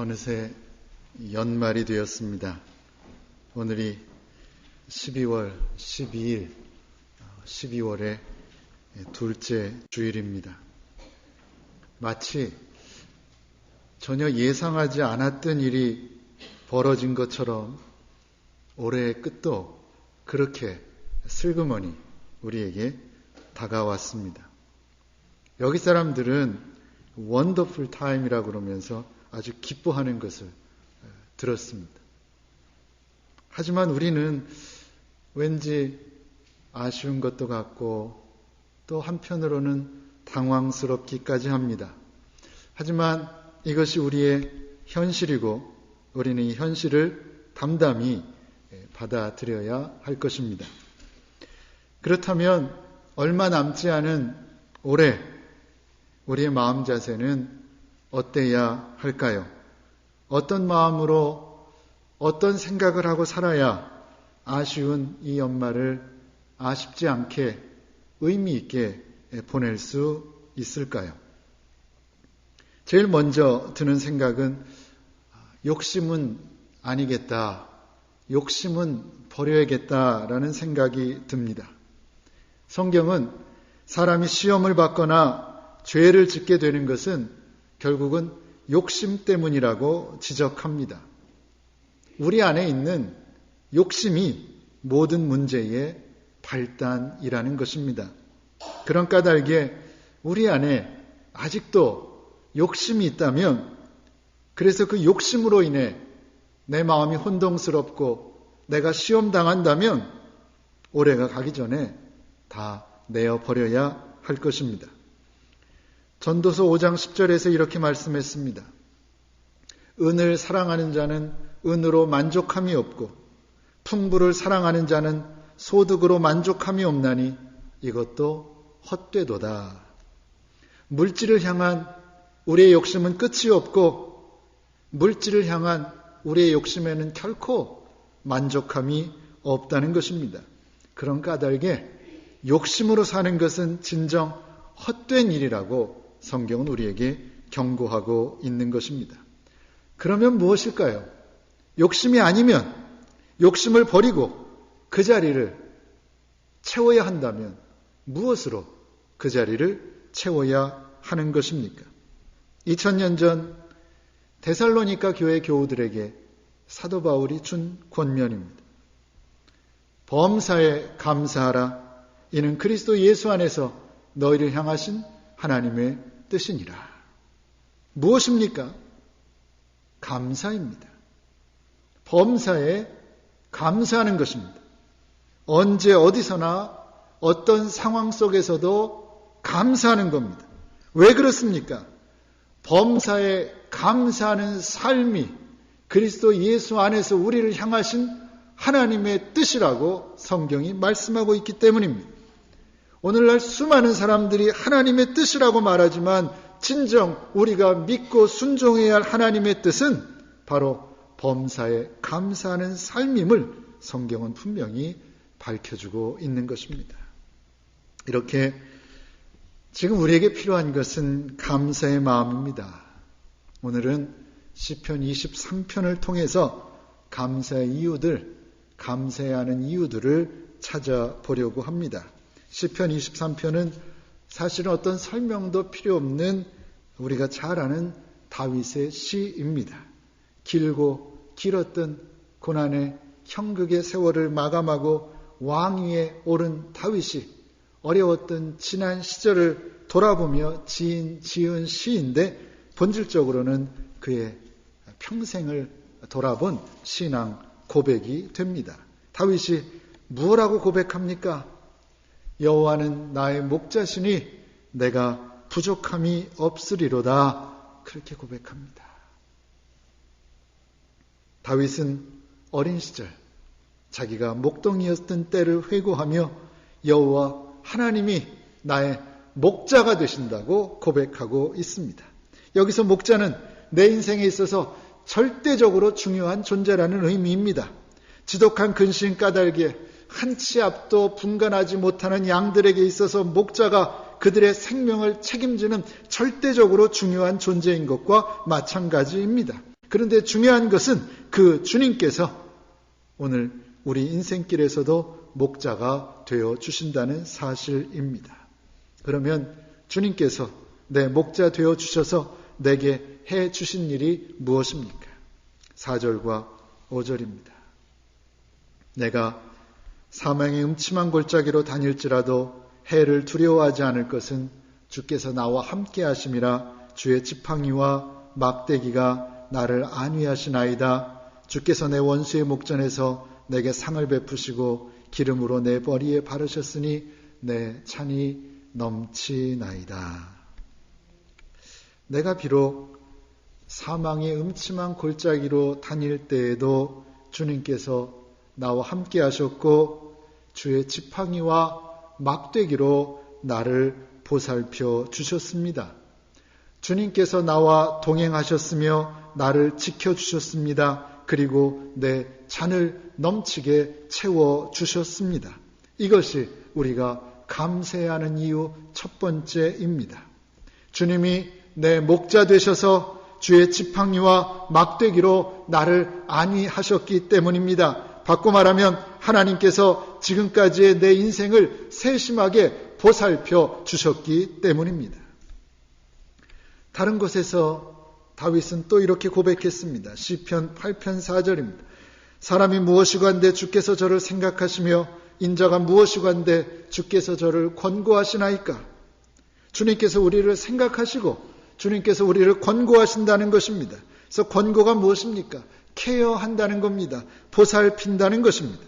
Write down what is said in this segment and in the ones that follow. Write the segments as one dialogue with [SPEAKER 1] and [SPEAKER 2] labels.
[SPEAKER 1] 어느새 연말이 되었습니다. 오늘이 12월 12일, 12월의 둘째 주일입니다. 마치 전혀 예상하지 않았던 일이 벌어진 것처럼 올해의 끝도 그렇게 슬그머니 우리에게 다가왔습니다. 여기 사람들은 원더풀 타임이라고 그러면서 아주 기뻐하는 것을 들었습니다. 하지만 우리는 왠지 아쉬운 것도 같고 또 한편으로는 당황스럽기까지 합니다. 하지만 이것이 우리의 현실이고 우리는 이 현실을 담담히 받아들여야 할 것입니다. 그렇다면 얼마 남지 않은 올해 우리의 마음 자세는 어때야 할까요? 어떤 마음으로 어떤 생각을 하고 살아야 아쉬운 이 연말을 아쉽지 않게 의미 있게 보낼 수 있을까요? 제일 먼저 드는 생각은 욕심은 아니겠다. 욕심은 버려야겠다라는 생각이 듭니다. 성경은 사람이 시험을 받거나 죄를 짓게 되는 것은 결국은 욕심 때문이라고 지적합니다. 우리 안에 있는 욕심이 모든 문제의 발단이라는 것입니다. 그런 까닭에 우리 안에 아직도 욕심이 있다면 그래서 그 욕심으로 인해 내 마음이 혼동스럽고 내가 시험 당한다면 올해가 가기 전에 다 내어 버려야 할 것입니다. 전도서 5장 10절에서 이렇게 말씀했습니다. 은을 사랑하는 자는 은으로 만족함이 없고 풍부를 사랑하는 자는 소득으로 만족함이 없나니 이것도 헛되도다. 물질을 향한 우리의 욕심은 끝이 없고 물질을 향한 우리의 욕심에는 결코 만족함이 없다는 것입니다. 그런 까닭에 욕심으로 사는 것은 진정 헛된 일이라고 성경은 우리에게 경고하고 있는 것입니다. 그러면 무엇일까요? 욕심이 아니면 욕심을 버리고 그 자리를 채워야 한다면 무엇으로 그 자리를 채워야 하는 것입니까? 2000년 전 데살로니카 교회 교우들에게 사도 바울이 준 권면입니다. 범사에 감사하라. 이는 그리스도 예수 안에서 너희를 향하신 하나님의 뜻이니라. 무엇입니까? 감사입니다. 범사에 감사하는 것입니다. 언제 어디서나 어떤 상황 속에서도 감사하는 겁니다. 왜 그렇습니까? 범사에 감사하는 삶이 그리스도 예수 안에서 우리를 향하신 하나님의 뜻이라고 성경이 말씀하고 있기 때문입니다. 오늘날 수많은 사람들이 하나님의 뜻이라고 말하지만 진정 우리가 믿고 순종해야 할 하나님의 뜻은 바로 범사에 감사하는 삶임을 성경은 분명히 밝혀주고 있는 것입니다. 이렇게 지금 우리에게 필요한 것은 감사의 마음입니다. 오늘은 시편 23편을 통해서 감사의 이유들, 감사해야 하는 이유들을 찾아보려고 합니다. 시편 23편은 사실은 어떤 설명도 필요 없는 우리가 잘 아는 다윗의 시입니다. 길고 길었던 고난의 형극의 세월을 마감하고 왕위에 오른 다윗이 어려웠던 지난 시절을 돌아보며 지은, 지은 시인데 본질적으로는 그의 평생을 돌아본 신앙 고백이 됩니다. 다윗이 무엇라고 고백합니까? 여호와는 나의 목자시니 내가 부족함이 없으리로다. 그렇게 고백합니다. 다윗은 어린 시절 자기가 목동이었던 때를 회고하며 여호와 하나님이 나의 목자가 되신다고 고백하고 있습니다. 여기서 목자는 내 인생에 있어서 절대적으로 중요한 존재라는 의미입니다. 지독한 근심 까닭에 한 치 앞도 분간하지 못하는 양들에게 있어서 목자가 그들의 생명을 책임지는 절대적으로 중요한 존재인 것과 마찬가지입니다. 그런데 중요한 것은 그 주님께서 오늘 우리 인생길에서도 목자가 되어 주신다는 사실입니다. 그러면 주님께서 내 목자 되어 주셔서 내게 해 주신 일이 무엇입니까? 4절과 5절입니다. 내가 사망의 음침한 골짜기로 다닐지라도 해를 두려워하지 않을 것은 주께서 나와 함께 하심이라 주의 지팡이와 막대기가 나를 안위하시나이다. 주께서 내 원수의 목전에서 내게 상을 베푸시고 기름으로 내 머리에 바르셨으니 내 찬이 넘치나이다. 내가 비록 사망의 음침한 골짜기로 다닐 때에도 주님께서 나와 함께 하셨고 주의 지팡이와 막대기로 나를 보살펴 주셨습니다. 주님께서 나와 동행하셨으며 나를 지켜 주셨습니다. 그리고 내 잔을 넘치게 채워 주셨습니다. 이것이 우리가 감사하는 이유 첫 번째입니다. 주님이 내 목자 되셔서 주의 지팡이와 막대기로 나를 안위하셨기 때문입니다. 바꿔 말하면 하나님께서 지금까지의 내 인생을 세심하게 보살펴 주셨기 때문입니다. 다른 곳에서 다윗은 또 이렇게 고백했습니다. 시편 8편 4절입니다. 사람이 무엇이관데 주께서 저를 생각하시며 인자가 무엇이관데 주께서 저를 권고하시나이까? 주님께서 우리를 생각하시고 주님께서 우리를 권고하신다는 것입니다. 그래서 권고가 무엇입니까? 케어한다는 겁니다. 보살핀다는 것입니다.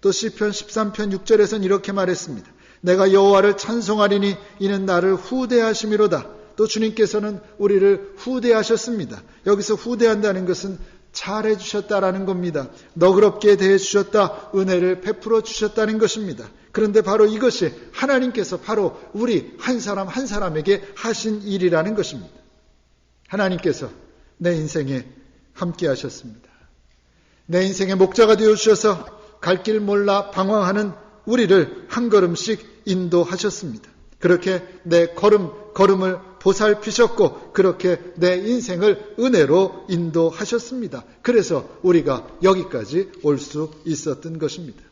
[SPEAKER 1] 또 시편 13편 6절에서는 이렇게 말했습니다. 내가 여호와를 찬송하리니 이는 나를 후대하심이로다. 또 주님께서는 우리를 후대하셨습니다. 여기서 후대한다는 것은 잘해 주셨다라는 겁니다. 너그럽게 대해 주셨다. 은혜를 베풀어 주셨다는 것입니다. 그런데 바로 이것이 하나님께서 바로 우리 한 사람 한 사람에게 하신 일이라는 것입니다. 하나님께서 내 인생에 함께 하셨습니다. 내 인생의 목자가 되어 주셔서 갈 길 몰라 방황하는 우리를 한 걸음씩 인도하셨습니다. 그렇게 내 걸음 걸음을 보살피셨고 그렇게 내 인생을 은혜로 인도하셨습니다. 그래서 우리가 여기까지 올 수 있었던 것입니다.